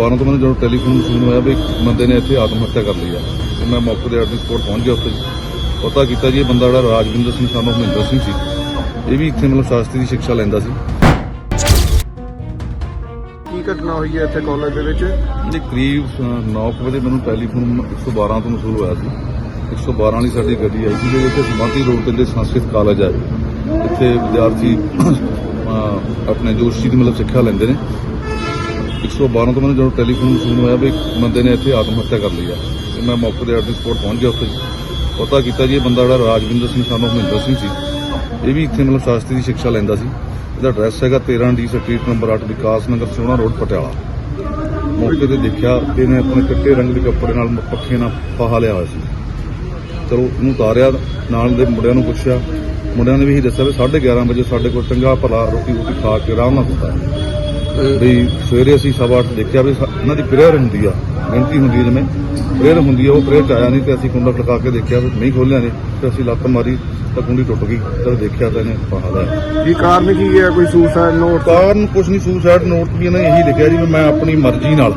12 ਤੋਂ ਮੈਨੂੰ ਜਦੋਂ ਟੈਲੀਫੋਨ ਸੁਣ ਹੋਇਆ ਵੀ ਇੱਕ ਬੰਦੇ ਨੇ ਇੱਥੇ ਆਤਮ ਹੱਤਿਆ ਕਰ ਲਈ ਆ ਤੇ ਮੈਂ ਮੌਕੇ ਤੇ ਐਟ ਸਪੋਰਟ ਪਹੁੰਚ ਗਿਆ ਉੱਥੇ। ਪਤਾ ਕੀਤਾ ਜੀ ਇਹ ਬੰਦਾ ਜਿਹੜਾ ਰਾਜਵਿੰਦਰ ਸਿੰਘ ਸਾਨੂੰ ਮਹਿੰਦਰ ਸਿੰਘ ਸੀ। ਇਹ ਵੀ ਇੱਥੇ ਮਤਲਬ ਸ਼ਾਸਤਰੀ ਦੀ ਸਿੱਖਿਆ ਲੈਂਦਾ ਸੀ। ਕੀ ਘਟਨਾ ਹੋਈ ਹੈ ਇੱਥੇ ਕਾਲਜ ਦੇ ਵਿੱਚ? ਇਹ ਕਰੀਬ 9 ਵਜੇ ਮੈਨੂੰ ਟੈਲੀਫੋਨ 112 ਤੋਂ ਮਸੂਲ ਹੋਇਆ ਸੀ। 112 ਵਾਲੀ ਸਾਡੀ ਗੱਡੀ ਆਈ ਸੀ ਜਿਹਦੇ ਵਿੱਚ ਸਮਾਧੀ ਰੋਡ ਤੇ ਸੰਸਕ੍ਰਿਤ ਕਾਲਜ ਹੈ ਇੱਥੇ ਵਿਦਿਆਰਥੀ ਆਪਣੇ ਜੋਸ਼ੀ ਦੀ ਮਤਲਬ ਸਿੱਖਿਆ ਲੈਂਦੇ ਨੇ। 112 ਤੋਂ ਮੈਨੂੰ ਜਦੋਂ ਟੈਲੀਫੋਨ ਸੁਣ ਹੋਇਆ ਵੀ ਇੱਕ ਬੰਦੇ ਨੇ ਇੱਥੇ ਆਤਮ ਹੱਤਿਆ ਕਰ ਲਈ ਆ, ਤੇ ਮੈਂ ਮੌਕੇ ਤੇ ਐਟ ਸਪੋਰਟ ਪਹੁੰਚ ਗਿਆ ਉੱਥੇ। ਪਤਾ ਕੀਤਾ ਜੀ ਇਹ ਬੰਦਾ ਜਿਹੜਾ ਰਾਜਵਿੰਦਰ ਸਿੰਘ ਸਾਨੂੰ ਮਹਿੰਦਰ ਸਿੰਘ ਸੀ। ਇਹ ਵੀ ਇੱਥੇ ਮਤਲਬ ਸ਼ਾਸਤਰੀ ਦੀ ਸਿੱਖਿਆ ਲੈਂਦਾ ਸੀ। ਇਹਦਾ ਐਡਰੈਸ ਹੈਗਾ 13 D street number 8 Vikas Nagar, Sohna road Patiala. ਮੌਕੇ ਤੇ ਦੇਖਿਆ ਕਿ ਇਹਨੇ ਆਪਣੇ ਚਿੱਟੇ ਰੰਗ ਦੇ ਕੱਪੜੇ ਨਾਲ ਪੱਖੇ ਨਾਲ ਫਾਹਾ ਲਿਆ ਹੋਇਆ ਸੀ। ਚਲੋ ਇਹਨੂੰ ਉਤਾਰਿਆ, ਨਾਲ ਦੇ ਮੁੰਡਿਆਂ ਨੂੰ ਪੁੱਛਿਆ। ਮੁੰਡਿਆਂ ਨੇ ਵੀ ਇਹੀ ਦੱਸਿਆ ਵੀ 11:30 ਵਜੇ ਸਾਡੇ ਕੋਲ ਚੰਗਾ ਭਲਾ ਰੋਟੀ ਰੋਟੀ ਖਾ ਕੇ ਆਰਾਮ ਨਾਲ ਸੁੱਤਾ ਵੀ ਸਵੇਰੇ ਅਸੀਂ ਸਵਾ ਅੱਠ ਦੇਖਿਆ ਵੀ ਇਹਨਾਂ ਦੀ ਪ੍ਰੇਅਰ ਹੁੰਦੀ ਆ ਗਿਣਤੀ ਹੁੰਦੀ ਹੈ ਜਿਵੇਂ ਪ੍ਰੇਅਰ ਹੁੰਦੀ ਆ ਉਹ ਪ੍ਰੇਅਰ ਚ ਆਇਆ ਨਹੀਂ ਤੇ ਅਸੀਂ ਕੁੰਡਾ ਖੜਕਾ ਕੇ ਦੇਖਿਆ ਵੀ ਨਹੀਂ ਖੋਲਿਆ ਨੇ ਤੇ ਅਸੀਂ ਲੱਤ ਮਾਰੀ ਤਾਂ ਕੁੰਡੀ ਟੁੱਟ ਗਈ ਤੇ ਦੇਖਿਆ ਤਾਂ ਇਹਨੇ ਫਾਹਾ ਲਿਆ ਕੀ ਕਾਰਨ ਕੀ ਹੈ? ਕੋਈ ਸੁਸਾਈਡ ਨੋਟ ਕਾਰਨ ਕੁਝ ਨਹੀਂ ਸੁਸਾਈਡ ਨੋਟ ਵੀ ਇਹਨੇ ਇਹੀ ਲਿਖਿਆ ਜੀ ਵੀ ਮੈਂ ਆਪਣੀ ਮਰਜ਼ੀ ਨਾਲ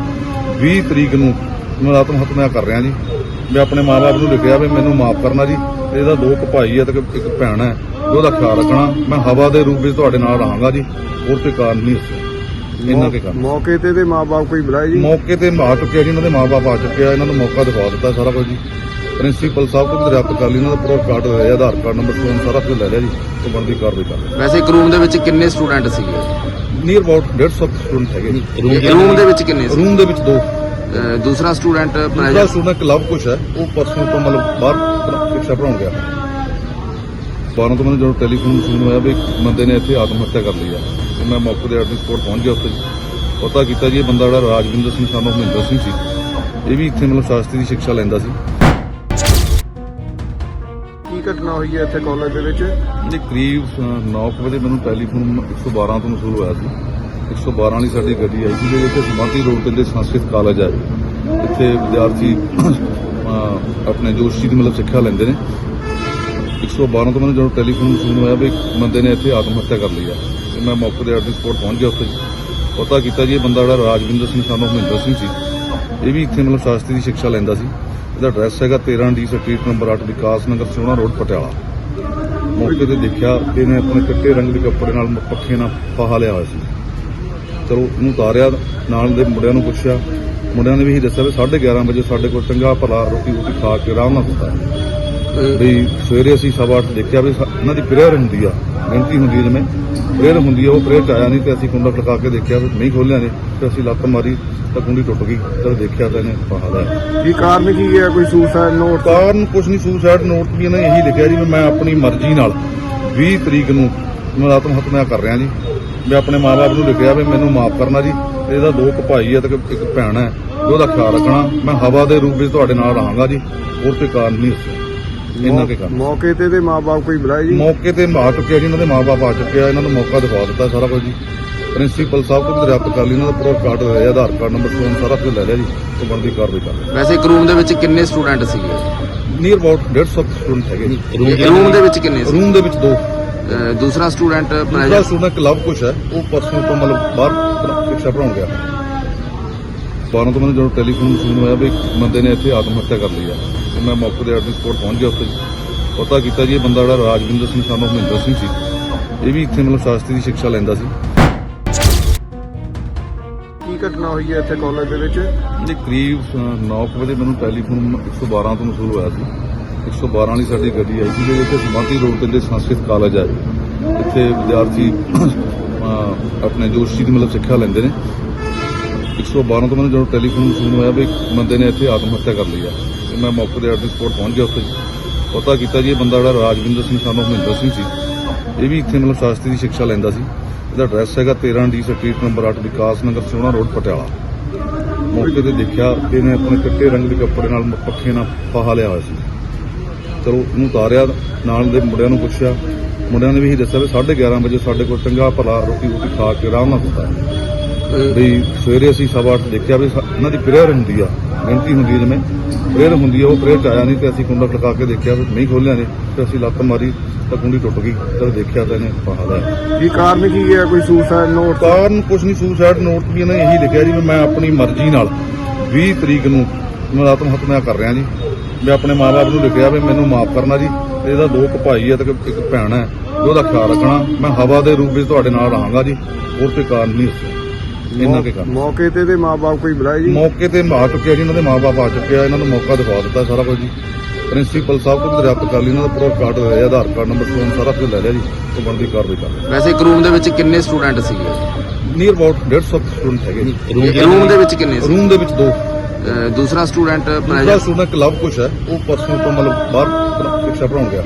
20 ਤਰੀਕ ਨੂੰ ਮੈਂ ਆਤਮ ਹੱਤਿਆ ਕਰ ਰਿਹਾ ਜੀ। ਮੈਂ ਆਪਣੇ ਮਾਪੇ ਨੂੰ ਲਿਖਿਆ ਵੀ ਮੈਨੂੰ ਮਾਫ ਕਰਨਾ ਜੀ ਇਹਦਾ ਦੋ ਕੁ ਭਾਈ ਹੈ ਤੇ ਇੱਕ ਭੈਣ ਹੈ ਉਹਦਾ ਖਿਆਲ ਰੱਖਣਾ ਮੈਂ ਹਵਾ ਦੇ ਰੂਪ ਵਿੱਚ ਤੁਹਾਡੇ ਨਾਲ ਰਹਾਂਗਾ ਜੀ ਹੋਰ ਕੋਈ ਕਾਰਨ ਨਹੀਂ ਇੰਨਾ ਕੀ ਕਾਰਨ ਮੌਕੇ ਤੇ ਦੇ ਮਾਪੇ ਕੋਈ ਬੁਲਾਏ ਜੀ? ਮੌਕੇ ਤੇ ਆ ਚੁੱਕਿਆ ਜੀ ਇਹਨਾਂ ਦੇ ਮਾਪੇ ਆ ਚੁੱਕੇ ਆ ਇਹਨਾਂ ਨੂੰ ਮੌਕਾ ਦਿਖਾ ਦਿੱਤਾ ਸਾਰਾ ਕੁਝ ਜੀ। ਪ੍ਰਿੰਸੀਪਲ ਸਾਹਿਬ ਤੋਂ ਵੀ ਦਰਿਆਪਤ ਕਰ ਲਈ ਇਹਨਾਂ ਦਾ ਪੂਰਾ ਕਾਰਡ ਹੋਇਆ ਆਧਾਰ ਕਾਰਡ ਨੰਬਰ ਫੋਨ ਸਾਰਾ ਕੁਝ ਲੈ ਲਿਆ ਜੀ ਤੇ ਬਣਦੀ ਕਾਰਵਾਈ ਕਰ ਲਈ ਵੈਸੇ ਇੱਕ ਰੂਮ ਦੇ ਵਿੱਚ ਕਿੰਨੇ ਸਟੂਡੈਂਟ ਸੀਗੇ? ਨੀਅਰ ਅਬਾਊਟ 150 ਸਟੂਡੈਂਟ ਹੈਗੇ ਜੀ। ਰੂਮ ਦੇ ਵਿੱਚ ਕਿੰਨੇ ਸੀ? ਰੂਮ ਦੇ ਵਿੱਚ ਦੋ। ਅਹ ਦੂਸਰਾ ਸਟੂਡੈਂਟ ਦੂਸਰਾ ਸਟੂਡੈਂਟ ਕਲੱਬ ਕੁਛ ਹੈ ਉਹ ਪਰਸੋਂ ਤੋਂ ਮਤਲਬ ਬਾਹਰ ਸਿੱਖਿਆ ਪੜਾਉਣ ਗਿਆ। 12 ਤੋਂ ਮੈਨੂੰ ਜਦੋਂ ਟੈਲੀਫੋਨ ਸੁਣ ਹੋਇਆ ਵੀ ਇੱਕ ਬੰਦੇ ਨੇ ਇੱਥੇ ਆਤਮ ਹੱਤਿਆ ਕਰ ਲਈ ਆ ਤੇ ਮੈਂ ਮੌਕੇ ਤੇ ਐਟ ਸਪੋਰਟ ਪਹੁੰਚ ਗਿਆ ਉੱਥੇ। ਪਤਾ ਕੀਤਾ ਜੀ ਇਹ ਬੰਦਾ ਜਿਹੜਾ ਰਾਜਵਿੰਦਰ ਸਿੰਘ ਸਾਨੂੰ ਮਹਿੰਦਰ ਸਿੰਘ ਸੀ। ਇਹ ਵੀ ਇੱਥੇ ਮਤਲਬ ਸ਼ਾਸਤਰੀ ਦੀ ਸਿੱਖਿਆ ਲੈਂਦਾ ਸੀ। ਕੀ ਘਟਨਾ ਹੋਈ ਹੈ ਇੱਥੇ ਕਾਲਜ ਦੇ ਵਿੱਚ? ਇਹ ਕਰੀਬ 9 ਵਜੇ ਮੈਨੂੰ ਟੈਲੀਫੋਨ 112 ਤੋਂ ਮਸੂਲ ਹੋਇਆ ਸੀ। 112 ਵਾਲੀ ਸਾਡੀ ਗੱਡੀ ਆਈ ਸੀ ਜਿਹਦੇ ਵਿੱਚ ਸਮਾਧੀ ਰੋਡ ਤੇ ਸੰਸਕ੍ਰਿਤ ਕਾਲਜ ਹੈ ਇੱਥੇ ਵਿਦਿਆਰਥੀ ਆਪਣੇ ਜੋਸ਼ੀ ਦੀ ਮਤਲਬ ਸਿੱਖਿਆ ਲੈਂਦੇ ਨੇ। 112 ਤੋਂ ਮੈਨੂੰ ਜਦੋਂ ਟੈਲੀਫੋਨ ਸੁਣ ਹੋਇਆ ਵੀ ਇੱਕ ਬੰਦੇ ਨੇ ਇੱਥੇ ਆਤਮ ਹੱਤਿਆ ਕਰ ਲਈ ਆ, ਤੇ ਮੈਂ ਮੌਕੇ ਤੇ ਐਟ ਸਪੋਰਟ ਪਹੁੰਚ ਗਿਆ ਉੱਥੇ। ਪਤਾ ਕੀਤਾ ਜੀ ਇਹ ਬੰਦਾ ਜਿਹੜਾ ਰਾਜਵਿੰਦਰ ਸਿੰਘ, ਸਾਨੂੰ ਮਹਿੰਦਰ ਸਿੰਘ ਸੀ। ਇਹ ਵੀ ਇੱਥੇ ਮਤਲਬ ਸ਼ਾਸਤਰੀ ਦੀ ਸਿੱਖਿਆ ਲੈਂਦਾ ਸੀ। ਇਹਦਾ ਐਡਰੈਸ ਹੈਗਾ 13 D street number 8 Vikas Nagar, Sohna road, Patiala. ਮੌਕੇ ਤੇ ਦੇਖਿਆ ਕਿ ਇਹਨੇ ਆਪਣੇ ਚਿੱਟੇ ਰੰਗ ਦੇ ਕੱਪੜੇ ਨਾਲ ਪੱਖੇ ਨਾਲ ਫਾਹਾ ਲਿਆ ਹੋਇਆ ਸੀ। ਚਲੋ ਇਹਨੂੰ ਉਤਾਰਿਆ, ਨਾਲ ਦੇ ਮੁੰਡਿਆਂ ਨੂੰ ਪੁੱਛਿਆ। ਮੁੰਡਿਆਂ ਨੇ ਵੀ ਇਹੀ ਦੱਸਿਆ ਵੀ 11:30 ਵਜੇ ਸਾਡੇ ਕੋਲ ਚੰਗਾ ਭਲਾ ਰੋਟੀ ਰੋਟੀ ਖਾ ਕੇ ਆਰਾਮ ਨਾਲ ਸੁੱਤਾ ਵੀ ਸਵੇਰੇ ਅਸੀਂ ਸਵਾ ਅੱਠ ਦੇਖਿਆ ਵੀ ਇਹਨਾਂ ਦੀ ਪ੍ਰੇਅਰ ਹੁੰਦੀ ਆ ਗਿਣਤੀ ਹੁੰਦੀ ਹੈ ਜਿਵੇਂ। ਪ੍ਰੇਅਰ ਹੁੰਦੀ ਆ ਉਹ ਪ੍ਰੇਅਰ ਚ ਆਇਆ ਨਹੀਂ ਤੇ ਅਸੀਂ ਕੁੰਡਾ ਖੜਕਾ ਕੇ ਦੇਖਿਆ ਵੀ ਨਹੀਂ ਖੋਲਿਆ ਨੇ ਤੇ ਅਸੀਂ ਲੱਤ ਮਾਰੀ ਤਾਂ ਕੁੰਡੀ ਟੁੱਟ ਗਈ ਤੇ ਦੇਖਿਆ ਤਾਂ ਇਹਨੇ ਲਿਆ ਕੀ ਕਾਰਨ ਕੀ ਹੈ? ਕੋਈ ਸੁਸਾਈਡ ਨੋਟ ਕਾਰਨ ਕੁਝ ਨਹੀਂ ਸੁਸਾਈਡ ਨੋਟ ਵੀ ਇਹਨੇ ਇਹੀ ਲਿਖਿਆ ਜੀ ਮੈਂ ਆਪਣੀ ਮਰਜ਼ੀ ਨਾਲ 20 ਤਰੀਕ ਨੂੰ ਮੈਂ ਆਤਮ ਹੱਤਿਆ ਕਰ ਰਿਹਾ ਜੀ। ਮੈਂ ਆਪਣੇ ਮਾਪੇ ਨੂੰ ਲਿਖਿਆ ਵੀ ਮੈਨੂੰ ਮਾਫ ਕਰਨਾ ਜੀ ਤੇ ਇਹਦਾ ਦੋ ਭਾਈ ਹੈ ਤੇ ਇੱਕ ਭੈਣ ਹੈ ਉਹਦਾ ਖਿਆਲ ਰੱਖਣਾ। ਮੈਂ ਹਵਾ ਦੇ ਰੂਪ ਵਿੱਚ ਤੁਹਾਡੇ ਨਾਲ ਰਹਾਂਗਾ ਜੀ ਹੋਰ ਕੋਈ ਕਾਰਨ ਨਹੀਂ ਇੰਨਾ ਕੀ ਕਾਰਨ? ਮੌਕੇ ਤੇ ਦੇ ਮਾਪੇ ਕੋਈ ਬੁਲਾਏ ਜੀ? ਮੌਕੇ ਤੇ ਆ ਚੁੱਕਿਆ ਜੀ ਇਹਨਾਂ ਦੇ ਮਾਪੇ ਆ ਚੁੱਕੇ ਆ ਇਹਨਾਂ ਨੂੰ ਮੌਕਾ ਦਿਖਾ ਦਿੱਤਾ ਸਾਰਾ ਕੁਝ ਜੀ। ਪ੍ਰਿੰਸੀਪਲ ਸਾਹਿਬ ਤੋਂ ਵੀ ਦਰਿਆਪਤ ਕਰ ਲਈ ਇਹਨਾਂ ਦਾ ਪੂਰਾ ਕਾਰਡ ਹੋਇਆ ਆਧਾਰ ਕਾਰਡ ਨੰਬਰ ਫੋਨ ਸਾਰਾ ਕੁਝ ਲੈ ਲਿਆ ਜੀ ਤੇ ਬਣਦੀ ਕਾਰਵਾਈ ਕਰ ਲਈ ਵੈਸੇ ਇੱਕ ਰੂਮ ਦੇ ਵਿੱਚ ਕਿੰਨੇ ਸਟੂਡੈਂਟ ਸੀਗੇ? ਨੀਅਰ ਅਬਾਊਟ 150 ਸਟੂਡੈਂਟ ਹੈਗੇ ਜੀ। ਰੂਮ ਦੇ ਵਿੱਚ ਕਿੰਨੇ ਸੀ? ਰੂਮ ਦੇ ਵਿੱਚ ਦੋ। ਅਹ ਦੂਸਰਾ ਸਟੂਡੈਂਟ ਦੂਸਰਾ ਸਟੂਡੈਂਟ ਕਲੱਬ ਕੁਛ ਹੈ ਉਹ ਪਰਸੋਂ ਤੋਂ ਮਤਲਬ ਬਾਹਰ ਸਿੱਖਿਆ ਪੜਾਉਣ ਗਿਆ। 12 ਤੋਂ ਮੈਨੂੰ ਜਦੋਂ ਟੈਲੀਫੋਨ ਸੁਣ ਹੋਇਆ ਵੀ ਇੱਕ ਬੰਦੇ ਨੇ ਇੱਥੇ ਆਤਮ ਹੱਤਿਆ ਕਰ ਲਈ ਆ ਤੇ ਮੈਂ ਮੌਕੇ ਤੇ ਐਟ ਸਪੋਰਟ ਪਹੁੰਚ ਗਿਆ ਉੱਥੇ ਪਤਾ ਕੀਤਾ ਜੀ ਇਹ ਬੰਦਾ ਜਿਹੜਾ ਰਾਜਵਿੰਦਰ ਸਿੰਘ ਸਾਨੂੰ ਮਹਿੰਦਰ ਸਿੰਘ ਸੀ। ਇਹ ਵੀ ਇੱਥੇ ਮਤਲਬ ਸ਼ਾਸਤਰੀ ਦੀ ਸਿੱਖਿਆ ਲੈਂਦਾ ਸੀ। ਕੀ ਘਟਨਾ ਹੋਈ ਹੈ ਇੱਥੇ ਕਾਲਜ ਦੇ ਵਿੱਚ? ਇਹ ਕਰੀਬ 9 ਵਜੇ ਮੈਨੂੰ ਟੈਲੀਫੋਨ 112 ਤੋਂ ਮਸੂਲ ਹੋਇਆ ਸੀ। 112 ਵਾਲੀ ਸਾਡੀ ਗੱਡੀ ਆਈ ਸੀ ਜਿਹਦੇ ਵਿੱਚ ਸਮਾਧੀ ਰੋਡ ਤੇ ਸੰਸਕ੍ਰਿਤ ਕਾਲਜ ਹੈ ਇੱਥੇ ਵਿਦਿਆਰਥੀ ਆਪਣੇ ਜੋਸ਼ੀ ਦੀ ਮਤਲਬ ਸਿੱਖਿਆ ਲੈਂਦੇ ਨੇ। 112 ਤੋਂ ਮੈਨੂੰ ਜਦੋਂ ਟੈਲੀਫੋਨ ਸੁਣ ਹੋਇਆ ਵੀ ਇੱਕ ਬੰਦੇ ਨੇ ਇੱਥੇ ਆਤਮ ਹੱਤਿਆ ਕਰ ਲਈ ਆ, ਤੇ ਮੈਂ ਮੌਕੇ ਤੇ ਐਟ ਸਪੋਰਟ ਪਹੁੰਚ ਗਿਆ ਉੱਥੇ। ਪਤਾ ਕੀਤਾ ਜੀ ਇਹ ਬੰਦਾ ਜਿਹੜਾ ਰਾਜਵਿੰਦਰ ਸਿੰਘ ਸਾਨੂੰ ਮਹਿੰਦਰ ਸਿੰਘ ਸੀ। ਇਹ ਵੀ ਇੱਥੇ ਮਤਲਬ ਸ਼ਾਸਤਰੀ ਦੀ ਸਿੱਖਿਆ ਲੈਂਦਾ ਸੀ। ਇਹਦਾ ਐਡਰੈਸ ਹੈਗਾ 13 D street number 8 Vikas Nagar, Sohna road, Patiala. ਮੌਕੇ ਤੇ ਦੇਖਿਆ ਕਿ ਇਹਨੇ ਆਪਣੇ ਚਿੱਟੇ ਰੰਗ ਦੇ ਕੱਪੜੇ ਨਾਲ ਪੱਖੇ ਨਾਲ ਫਾਹਾ ਲਿਆ ਹੋਇਆ ਸੀ। ਚਲੋ ਇਹਨੂੰ ਉਤਾਰਿਆ, ਨਾਲ ਦੇ ਮੁੰਡਿਆਂ ਨੂੰ ਪੁੱਛਿਆ। ਮੁੰਡਿਆਂ ਨੇ ਵੀ ਇਹ ਦੱਸਿਆ ਵੀ 11:30 ਵਜੇ ਸਾਡੇ ਕੋਲ ਚੰਗਾ ਭਲਾ ਰੋਟੀ ਰੋਟੀ ਖਾ ਕੇ ਆਰਾਮ ਨਾਲ ਸੁੱਤਾ ਵੀ ਸਵੇਰੇ ਅਸੀਂ ਸਵਾ ਅੱਠ ਦੇਖਿਆ ਵੀ ਇਹਨਾਂ ਦੀ ਪ੍ਰੇਅਰ ਹੁੰਦੀ ਆ ਗਿਣਤੀ ਹੁੰਦੀ ਹੈ ਜਿਵੇਂ ਪ੍ਰੇਅਰ ਹੁੰਦੀ ਹੈ ਉਹ ਪ੍ਰੇਅਰ ਚ ਆਇਆ ਨਹੀਂ ਤੇ ਅਸੀਂ ਕੁੰਡਾ ਟਕਾ ਕੇ ਦੇਖਿਆ ਵੀ ਨਹੀਂ ਖੋਲਿਆ ਨੇ ਤੇ ਅਸੀਂ ਲੱਤ ਮਾਰੀ ਤਾਂ ਕੁੰਡੀ ਟੁੱਟ ਗਈ ਤੇ ਦੇਖਿਆ ਤਾਂ ਇਹਨੇ ਪਹਾੜਾ ਹੈ ਕੀ ਕਾਰਨ ਕੀ ਹੈ? ਕੋਈ ਸੁਸਾਈਡ ਨੋਟ? ਕਾਰਨ ਕੁਛ ਨਹੀਂ ਸੁਸਾਈਡ ਨੋਟ ਵੀ ਇਹਨੇ ਇਹੀ ਲਿਖਿਆ ਜੀ ਮੈਂ ਆਪਣੀ ਮਰਜ਼ੀ ਨਾਲ 20 ਤਰੀਕ ਨੂੰ ਮੈਂ ਆਤਮ ਹੱਤਿਆ ਕਰ ਰਿਹਾ ਜੀ। ਮੈਂ ਆਪਣੇ ਮਾਪੇ ਨੂੰ ਲਿਖਿਆ ਵੀ ਮੈਨੂੰ ਮਾਫ ਕਰਨਾ ਜੀ ਤੇ ਇਹਦਾ ਦੋ ਕੁ ਭਾਈ ਹੈ ਤੇ ਇੱਕ- ਭੈਣ ਹੈ ਤੇ ਉਹਦਾ ਖਿਆਲ ਰੱਖਣਾ ਮੈਂ ਹਵਾ ਦੇ ਰੂਪ ਵਿੱਚ ਤੁਹਾਡੇ ਨਾਲ ਰਹਾਂਗਾ ਜੀ ਹੋਰ ਕੋਈ ਕਾਰਨ ਨਹੀਂ ਇੰਨਾ ਕੇ ਕਾਰਨ ਮੌਕੇ ਤੇ ਤੇ ਮਾਪੇ ਕੋਈ ਬੁਲਾਏ ਜੀ? ਮੌਕੇ ਤੇ ਆ ਚੁੱਕਿਆ ਜੀ ਇਹਨਾਂ ਦੇ ਮਾਪੇ ਆ ਚੁੱਕੇ ਆ ਇਹਨਾਂ ਨੂੰ ਮੌਕਾ ਦਿਖਾ ਦਿੱਤਾ ਸਾਰਾ ਕੁਝ ਜੀ। ਪ੍ਰਿੰਸੀਪਲ ਸਾਹਿਬ ਤੋਂ ਵੀ ਦਰਿਆਪਤ ਕਰ ਲਈ ਇਹਨਾਂ ਦਾ ਪੂਰਾ ਕਾਰਡ ਲਿਆ ਆਧਾਰ ਕਾਰਡ ਨੰਬਰ ਫੋਨ ਸਾਰਾ ਕੁਝ ਲੈ ਲਿਆ ਜੀ ਉਹ ਬਣਦੀ ਕਾਰਵਾਈ ਕਰ ਰਹੇ। ਵੈਸੇ ਇੱਕ ਰੂਮ ਦੇ ਵਿੱਚ ਕਿੰਨੇ ਸਟੂਡੈਂਟ ਸੀਗੇ? ਨੀਅਰ ਅਬਾਊਟ 150 ਸਟੂਡੈਂਟ ਹੈਗੇ ਜੀ। ਰੂਮ ਦੇ ਵਿੱਚ ਕਿੰਨੇ ਸੀ? ਰੂਮ ਦੇ ਵਿੱਚ ਦੋ। ਅਹ ਦੂਸਰਾ ਸਟੂਡੈਂਟ ਦੂਸਰਾ ਸਟੂਡੈਂਟ ਲਵ ਕੁਸ਼ ਹੈ ਉਹ ਪਰਸੋਂ ਤੋਂ ਮਤਲਬ ਬਾਹਰ ਸਿੱਖਿਆ ਪੜਾਉਣ ਗਿਆ।